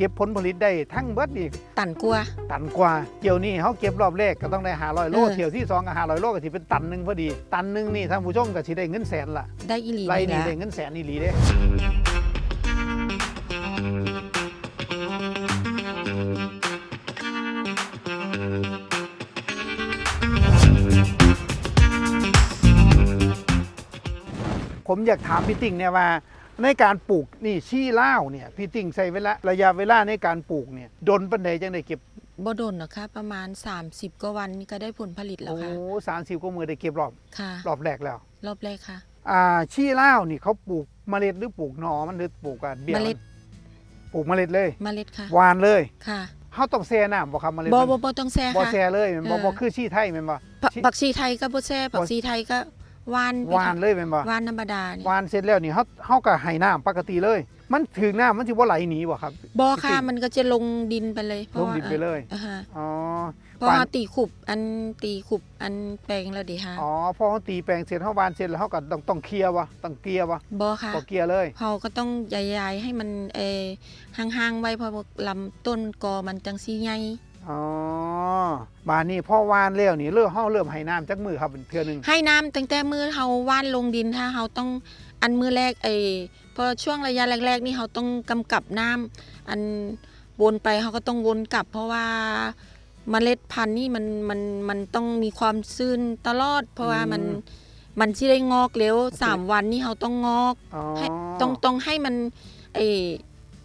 เก็บผลผลิตได้ทั้งเบิดอีกตันกลัวาตันกว่าเกี่ยวนี่เขาเก็บรอบแรกก็ต้องได้หาร้อยโลเออ เที่ยวที่สองก็หาร้อยโลก็สิเป็นตันหนึ่งพอดี ตันหนึ่งนี่ท่านผู้ชมก็สิได้เงินแสนละได้อีหลีไรนี่แหละได้เงินแสนนี่หลีเด้ผมอยากถามพี่ติ่งเนี่ยว่า ในการปลูกนี่ชี้เล่าวเนี่ยพี่ติ่งใช้เวลาระยะเวลาในการปลูกเนี่ยดนปันใดจังได้เก็บบ่โดนหรอกค่ะประมาณ 30กว่าวันนี่ก็ได้ผลผลิตแล้วโอ้ค่ะสามสิบกว่ามือได้เก็บรอบค่ะ รอบแรกแล้วรอบแรกค่ะ อ่าชี้เล่าวนี่เขาปลูกเมล็ดหรือปลูกหนอมันหรือปลูกกันเบี้ยเมล็ด ปลูกเมล็ดเลยเมล็ดค่ะหวานเลยค่ะเขาต้องแช่น้ำบ่ครับเมล็ดบ่มันบ่บ่ต้องแซ่บ่ค่ะ แช่เลยแมันบ่เออ บ่คือชี้ไทยแมันบ่ ผักชิผักชีไทยก็บ่แซ่ผักชีไทยก็ห วานไปหวานเลยแมันบ่หวานธรรมดาเนี่ยหวานเสร็จแล้วนี่เขาเขาก็ให้น้ำปกติเลย มันถึงน้ำมันสิบ่ไหลหนีบ่ครับบ่ค่ะจริงมันก็จะลงดินไปเลยเพลราะงว่าดินไปเลยอ่าฮะอ๋อเพราะปานว่าตีขุบอันตีขุบอันแปลงแล้วดิค่ะอ๋อพอเขาตีแปลงเสร็จเขาหวานเสร็จแล้วเขาก็ต้องต้องเคลียร์วะต้องเกลียร์วะบ่ค่ะบ่เกลียร์เลยเขาก็ต้องยายๆให้มันเออห่างๆไว้เพราะว่าลำต้นกอมันจังสิใหญ่ อ๋อบานนี้พอหวานแล้วนี่เริ่มเฮาเริ่มให้น้ำจักมือครับเป็นเทื่อหนึงให้น้ำตั้งแต่มือเฮาว่านลงดินถ้าเฮาต้องอันมือแรกไอ้พอช่วงระยะแรก ๆ นี่เฮาต้องกำกับน้ำอันวนไปเฮาก็ต้องวนกลับ เพราะว่าเมล็ดพันธุ์นี่มันมันมันต้องมีความซื่นตลอด เพราะว่ามันมันสิได้งอกเร็วสามวันนี่เฮาต้องงอก อ๋อ ให้ต้องต้องให้มันไอ้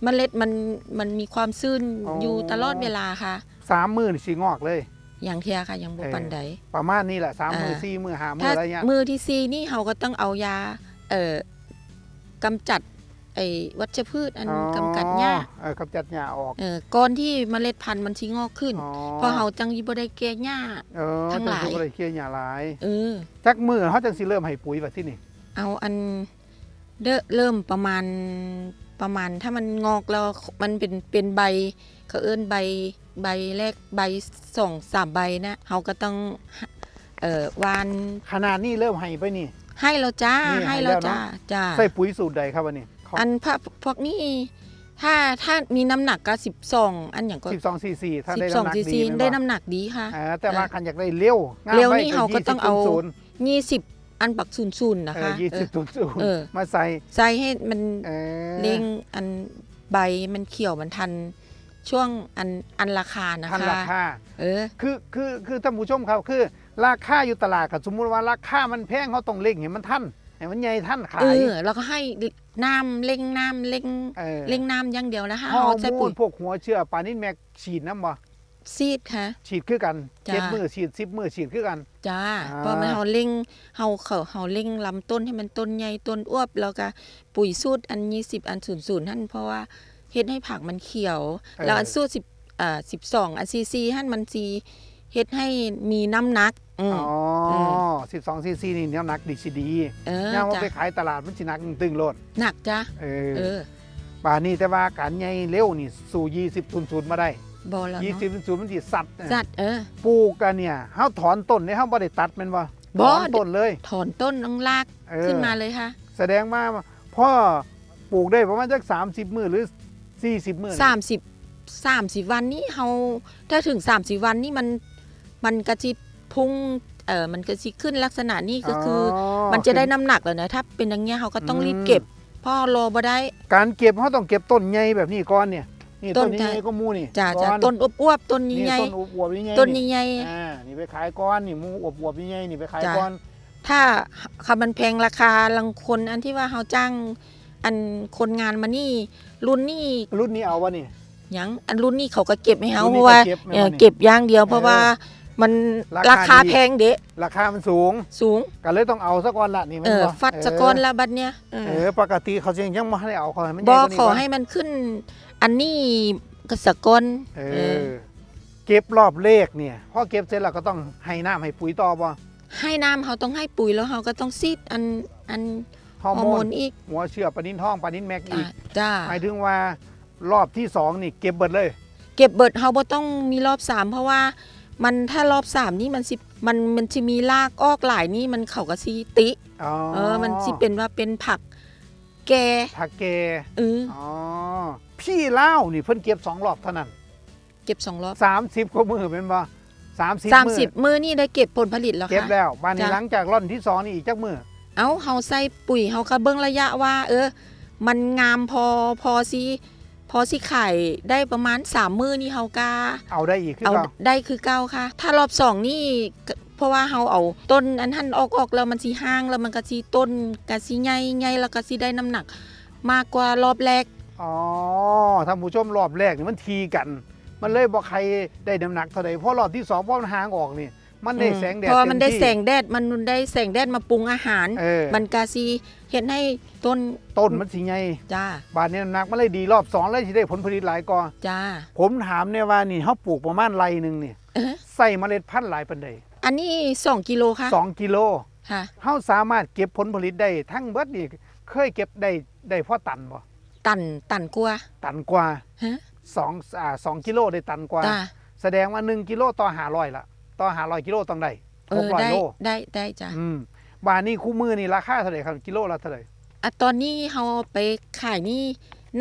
เมล็ดมันมันมีความซื่นอ๋อออ ยู่ตลอดเวลาค่ะ สามมือนี่สิงอกเลย อย่างเทียค่ะอย่างบ่เออปันใด ประมาณนี้แหละสามมืออ่าสี่มือห้ามือถ้าอะไรเงี้ยมือที่ซีนี่เขาก็ต้องเอายาเอ่อกำจัดไอ้วัชพืชอันกำกัดหญ้าเออกำจัดหญ้าออกเออก่อนที่เมล็ดพันธุ์มันสิงอกขึ้นอ๋อเพราะเขาจังยีบ่ได้แก้หญ้าเออทั้งหลายจัสิบ่ได้เคลียร์หญ้าหลายเออจักมือเขาจังสิเริ่มให้ปุ๋ยแบบที่นี่ เอาอันเด้อเริ่มประมาณประมาณถ้ามันงอกแล้วมันเป็นเป็นใบเขาเอิ้นใบ ใบแรกใบสองสามใบนะเขาก็ต้องเอ่อวานขนาดนี้เริ่มให้ไปนี่ ให้เราจ้านี่ให้ให้แล้เราวเนอะจ้าจ้าใส่ปุ๋ยสูตรใดครับวันนี้อันพวกพวกนี้ถ้าถ้ามีน้ำหนักก็สิบสองอันอย่างก็สิบสองซีซีถ้าสิได้บสองน้ำหนักซีดีซีแม่นบ่ได้น้ำหนักดีค่ะ อ่าแต่ว่าคันอยากได้เร็วงามเร็วไนี่เขาก็ต้องเอา ศูนย์ยี่สิบอันปักศูนย์ศูนย์นะเอคะอยี่เอสิอบศูนย์ศูนย์เออ มาใส่ใส่ให้มันเออเร่งอันใบมันเขียวมันทัน ช่วงอันอันราคานะทันคะราคา เออ คือคือคือท่านผู้ชมครับคือ ราคาอยู่ตลาดกับสมมุติว่าราคามันแพงเขาต้องเล่งให้มันทันให้มันใหญ่ทันขาเอย อแล้วก็ให้น้ำเร่งน้ำเร่งเออเร่งน้ำอย่างเดียวนะคะฮอเอาร์ใส่โมปุ๋นยพวกหัวเชื้อปลานินแม็กฉีดน้ำบ่ซีดค่ะ ฉีดคือกันจ้าเจ็ดมือฉีดสิบมือฉีดคือกัน จ้าอ่า เพราะมันเฮาเร่งเฮาเขาเฮาเร่งลำต้นให้มันต้นใหญ่ต้นอ้วบแล้วก็ปุ๋ยสูตรอัน20อัน00ท่านเพราะว่า เฮ็ดให้ผักมันเขียว แล้วอันสูตร10อ่า12อันซีซีท่านมันซีเฮ็ดให้มีน้ำหนักอืม อ๋ออืสิบสองซีซีนี่น้ำหนักดีสิดีเออย่ามว่าจ้ะไปขายตลาดมันสิหนักตึงๆโลดหนักจ้ะเอเอออป่านนี้แต่ว่าการใหญ่เร็วนี่สู่ยี่สิบศูนย์ศูนย์มาได้บ่แล้วยี่เนาะสิบศูนย์มันสิสัตว์จัดเออ ปลูกกันเนี่ยเฮาถอนต้นเนี่ยเฮาบ่ได้ตัดแม่นบ่บ่ ถอนต้นเลยถอนต้นต้องลากเออ ขึ้นมาเลยค่ะ แสดงว่าพ่อปลูกได้ประมาณจัก30มื้อหรือ 40มื้อ30 30วันนี้เฮาถ้าถึง30วันนี้มันมันก็สิพุ่งเออมันก็สิขึ้นลักษณะนี้ก็คือมันจะได้น้ำหนักแล้วนะถ้าเป็นอย่างเงี้ยเขาก็ต้องรีบเก็บเพ่อรอบ่ได้ การเก็บเฮาต้องเก็บต้นใหญ่แบบนี้ก่อนเนี่ยนี่ต้ต้นนใหญ่ก็หมู่นี่จ้าก่จ้าอนต้นอวบๆต้นนี่ใหญ่ต้นอวบๆใหญ่ๆๆต้นใหญ่ อ่านี่ไปขายก่อนนี่หมู่อวบๆใหญ่ๆนี่ไปขายจ้ะก่อนๆถ้าคำมันแพงราคาลังคนอันที่ว่าเขาจ้าง อันคนงานมานี่ รุ่นนี่รุ่นนี้เอาวะนี่หยังอันรุ่นนี่เขาก็เก็บให้เขารุ่นเพนี้ราะว่าก็เก็บแม่นบ่เอ่อนี่เก็บอย่างเดียว เพราะเออว่ามันราราคาคาดี แพงเดะราคามันสูงสูง ก็เลยต้องเอาซะก่อนละนี่แม่เอนอบ่ฟัดสะกอนละบัดเนี้ยเออเออปกติเขาจะยังบ่ให้เอาเขาให้มันใหบญ่อกว่านี้ขอก่อนให้มันขึ้น อันนี้กสะกอนเอเอออเก็บรอบเลขเนี่ยพอเก็บเสร็จแล้วก็ต้องให้น้ำให้ปุ๋ยต่อบ่ให้น้ำเขาต้องให้ปุ๋ยแล้วเขาก็ต้องซีดอันอัน ฮอร์ฮอโมร์โมนนอีก หัวเชื้อปลานินทองปลานินแม็กอีจ้ากจ้าหมายถึงว่ารอบที่สองนี่เก็บเบิดเลย เก็บเบิดเขาบ่ต้องมีรอบสามเพราะว่ามันถ้ารอบสามนี่มันสิมันมันจะมีรากออกหลายนี่มันเขาก็ซีติอ๋อเออ มันสิเป็นว่าเป็นผักแกผักแกเอออ๋อพี่เล่าวนี่เพิ่นเก็บสองรอบเท่านั้น เก็บสองรอบสามสิบกว่ามือเป็นบ่สามสิบสามมือสิบมือนี่ได้เก็บผลผลิตแล้วเก็บค่ะแล้วบ้านนี้จ้ะหลังจากร่อนที่สองนี่อีกจักมือ เอาเฮาใส่ปุ๋ยเฮาก็เบิ่งระยะว่า เออ มันงามพอพอสิพอสิขายได้ประมาณสามมือนี่เฮากาเอาได้อีกคือเอาเปล่าได้คือเก้าค่ะ ถ้ารอบสองนี่ก็เพราะว่าเฮาเอาต้นอันท่านออกออกแล้วมันสิห่างแล้วมันก็สิต้นก็สิใหญ่ใหญ่แล้วก็สิได้น้ำหนัก มากกว่ารอบแรก อ๋อท่านผู้ชมรอบแรกนี่มันทีกัน มันเลยบอกใครได้น้ำหนักเท่าใดเพราะรอบที่สองพอมันห่างออกนี่ มันได้อืมแสงแดดเพราะว่ามันได้เต็ที่แสงแดดมันได้แสงแดดมาปรุงอาหารเออมันก็สิเฮ็ดให้ต้นต้นมันสิไงจ้าบานนี้น้ำหนักมันเลยดีรอบสองเลยสิได้ผลผลิตหลายกอจ้า ผมถามเนี่ยว่านี่เขาปลูกประมาณไรหนึ่งนี่เออใส่เมล็ดพันธุ์หลายปันใดอันนี้สองกิโลค่ะสองกิโลค่ะเขาสามารถเก็บผลผลิตได้ทั้งเบิดนี่เคยเก็บได้ได้พ่อตันบ่ตันตันกว่าตันกว่าฮะสองอ่าสองกิโลได้ตันกว่าจ้าแสดงว่าหนึ่งกิโลต่อหาร้อยละ ต่อหาร้อยกิโลต้องได้เอหกอร้อยได้โลได้ได้จ้าอืมบานนี้คู่มือนี่ราคาเท่าไหร่ครับกิโลละเท่าไหร่อะตอนนี้เฮาไปขายนี่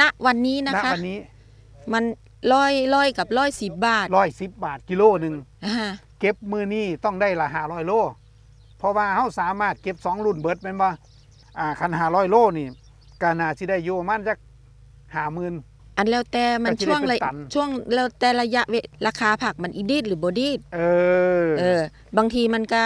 ณวันนี้นะณคะวันนี้ มันร้อยร้อยกับร้อยสิบบาทร้อยสิบบาทกิโลหนึ่งอ่าเก็บมือนี่ต้องได้ละหาร้อยโล เพราะว่าเขาสามารถเก็บสองรุ่นเบิดแม่นบ่อ่าคันหาร้อยโลนี่ก็น่าสิได้อยู่ประมันจักหาหมื่น อันแล้วแต่มันก็สิได้ช่วงเป็นระตันช่วงแล้วแต่ระยะเวราคาผักมันอีดีดหรือบอดีดเออเออบางทีมันก็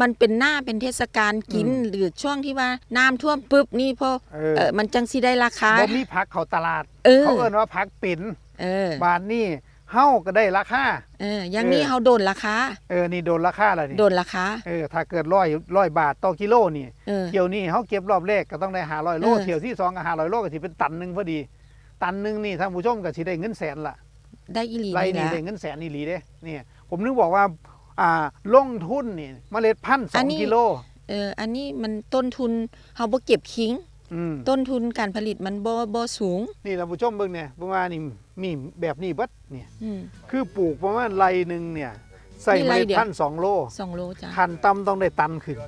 มันเป็นหน้าเป็นเทศกาลกินอืมหรือช่วงที่ว่าน้ำท่วมปุ๊บนี่พอเออเออมันจังสิได้ราคาบ่มีพักเขาตลาดเออเขาเอิ้นว่าพักปิ่นเออบาทนี่เฮาก็ได้ราคา เออ อย่างเออนี้เฮาโดนราคา เออ นี่โดนราคาแล้วนี่ โดนราคา เออ ถ้าเกิดร้อยร้อยบาทต่อกิโลนี่เออเที่ยวนี้เขาเก็บรอบแรกก็ต้องได้หาร้อยโลเออเที่ยวที่สองก็หาร้อยโลก็สิเป็นตันหนึงพอดี ตันหนึงนี่ท่านผู้ชมก็สิได้เงินแสนละได้อีหลีไรนี่นี่นะได้เงินแสนนี่หลีเด้เนี่ยผมนึกบอกว่าอ่าลงทุนนี่เมล็ดพันธุ์สอัอนงนี้ กิโลเอออันนี้มันต้นทุนเฮาบ่เก็บคิง อืมต้นทุนการผลิตมันบ่บ่สูง นี่ท่านผู้ชมเบิ่งเนี่ยประมาณนี่มีแบบนี้เบิดเนี่ยอืม คือปลูกประมาณไรหนึ่งเนี่ยใส่นี่เมไรล็ดเดียว พันธุ์สองโลสองโลจ้ะคันต่ำต้องได้ตันขึ้น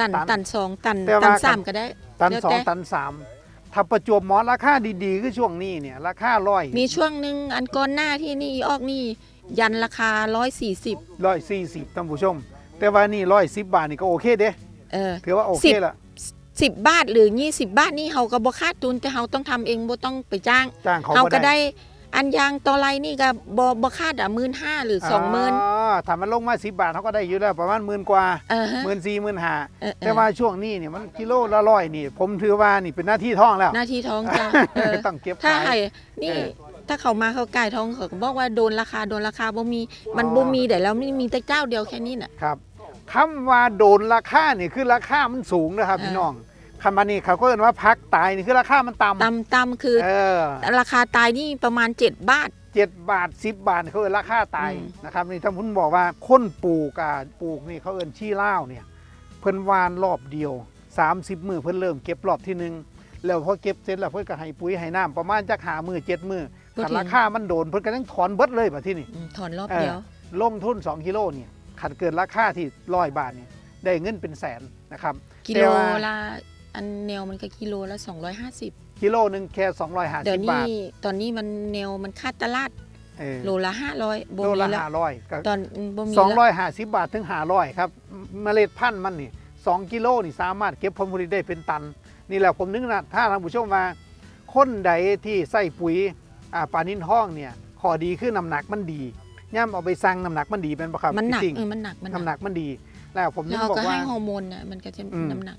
ตันตันตันสองตันแต่ว่าตัน สามก็ได้ตันแล้วสองแต่ตันสาม ถ้าประจวบเหมอราคาดีๆคือช่วงนี้เนี่ยราคาร้อยมีช่วงหนึ่งอันก่อนหน้าที่นี่ออกนี่ยันราคา 140 ร้อยสี่สิบท่านผู้ชม แต่ว่านี่ร้อยสิบบาทนี่ก็โอเคเด้เออ ถือว่าโอเคสิบ ละ10 บาทหรือ 20 บาทนี่เฮาก็บ่คาดทุนแต่เฮาต้องทำเองบ่ต้องไปจ้างจ้างเขาเฮาก็ก็ได้ได้อันยางต่อไรนี่ก็บ่บ่คาดอะ15,000หรืออ๋อ20,000 ถ้ามันลงมาสิบบาทเขาก็ได้อยู่แล้วประมาณหมื่นกว่าเออฮะ หมื่นสี่หมื่นห้าเออเออ แต่ว่าช่วงนี้เนี่ยมันกิโลละร้อยนี่ ผมถือว่านี่เป็นหน้าที่ท่องแล้ว หน้าที่ท้องจ้ะเออต้องเก็บถ้าขายให้นี่เออ ถ้าเขามาเขาก่ายทองเขาก็บอกว่าโดนราคาโดนราคาบ่มี มันบ่มีแต่แล้วไม่มีแต่เจ้าเดียวแค่นี้น่ะ ครับคำว่าโดนราคานี่คือราคามันสูงนะครับเออ พี่น้องคำว่านี่เขาก็เรียกว่าพักตายนี่คือราคามันต่ำตำตำคือ เออ ราคาตายนี่ประมาณ 7 บาท เจ็ดบาทสิบบาทเขาเอินราคาตายอืม นะครับนี่ท่านพุนบอกว่าคนปลูกอะปลูกนี่เขาเอินชี้เล่าวเนี่ยเพิ่นวานรอบเดียว 30 มือเพิ่นเริ่มเก็บรอบที่หนึ่งแล้วพอเก็บเสร็จแล้วเพิ่นก็ให้ปุ๋ยให้น้ำประมาณจักหามือเจ็ดมือขันราคามันโดนเพิ่นก็ต้องถอนเบิดเลยแบบที่นี่ อืมถอนรอบเออเดียว ลงทุน 2 กิโลเนี่ยขันเกินราคาที่ร้อยบาทเนี่ยได้เงินเป็นแสนนะครับ กิแต่โลว่า ละอันแนวมันก็กิโลละ 250 กิโลหนึ่งแค่เดี๋ยว250นี้บาทตอนนี้มันแนวมันค่าตลาดเออโลละ500บ่โลมีละแล้วห้าร้อยก็ตอนบ่มีสองแล้วร้อยห้าสิบบาทถึงห้าร้อยครับเมล็ดพันธุ์มันนี่สองกิโลนี่สามารถเก็บผลผลิตได้เป็นตัน นี่แหละผมนึกนะถ้าท่านผู้ชมมาคนใดที่ใส่ปุ๋ยอ่าปลานินห้องเนี่ยข้อดีคือน้ำหนักมันดีย่ำเอาไปสั่งน้ำหนักมันดีเป็นปะครับมันหนักจริงเออมันหนักมันน้ำหนักมันดี แล้วผมนึแล้กวบอกก็ว่า ให้ฮอร์โมนน่ะมันก็จะอืม น้ำหนัก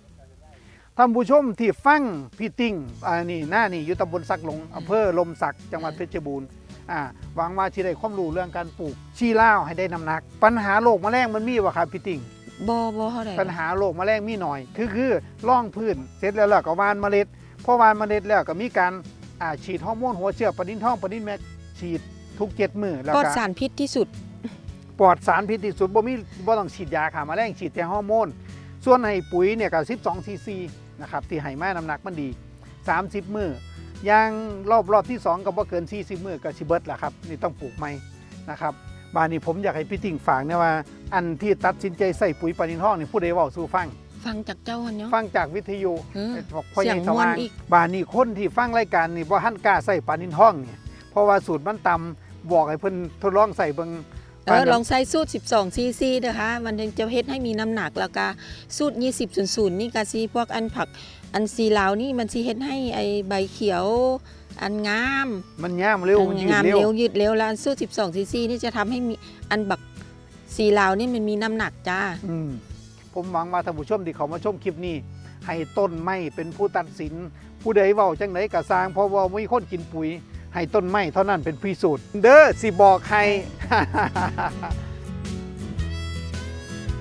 ท่านผู้ชมที่ฟังพี่ติ้งอ่านี่หน้านี่อยู่ตำบลสักหลงอำเภอลมสักจังหวัดเพชรบูรณ์อ่าหวังว่าที่ได้ความรู้เรื่องการปลูกชีล่าวให้ได้น้ำหนัก ปัญหาโรคแมลงมันมีวะครับพี่ติ้งบ่บ่เท่าไหร่ปัญหาโรคแมลงมีหน่อย คือคือล่องพื้นเสร็จแล้วเราก็หวานเมล็ดพอหวานเมล็ดแล้วก็มีการอ่าฉีดฮอร์โมนหัวเชื้อปะดินทองปะดินแม็กฉีดทุกเจ็ดมือแล้วปลอดก็สารพิษที่สุด ปลอดสารพิษที่สุดบ่มีบ่ต้องฉีดยาฆ่าแมลงฉีดแต่ฮอร์โมน ส่วนให้ปุ๋ยเนี่ยก็12ซีซี นะครับที่ให้มาน้ำหนักมันดี 30 มือย่างรอบรอบที่ 2 ก็บ่เกิน 40 มือก็สิเบิดแหละครับนี่ต้องปลูกใหม่นะครับบานนี้ผมอยากให้พี่ติ่งฝากนะว่า อันที่ตัดสินใจใส่ปุ๋ยปานินทองนี่ผู้ใดเว้าสู่ฟัง ฟังจากเจ้าหันเนาะฟังจากวิทยุเออบอกพ่อใหญ่เสียงสว่างม่วนอีกบานนี้คนที่ฟังรายการนี่บ่ทันกล้าใส่ปลานินท้องเนี่ยเพราะว่าสูตรมันต่ำบอกให้เพิ่นทดลองใส่เบิ่ง เออลองใส่สูตร 12 ซีซีนะคะมันถึงจะเฮ็ดให้มีน้ำหนักแล้วก็สูตร 20 00นี่ก็สิพวกอันผักอันสีลาวนี่มันสิเฮ็ดให้ไอใบเขียว อันงามมันย่ามเร็วมันยืดงามเร็เร็ววยืดเร็วแล้วอันสูตร 12 ซีซีนี่จะทำให้มีอันบักสีลาวนี่มันมีน้ำหนักจ้า อืมผมหวังว่าท่านผู้ชมที่เขามาชมคลิปนี้ ให้ต้นไม้เป็นผู้ตัดสิน ผู้ใดเว้าจังไดก็สร้างเพราะว่ามีคนกินปุ๋ย ให้ต้นไม้เท่านั้นเป็นพิสูจน์เด้อสิบอกให้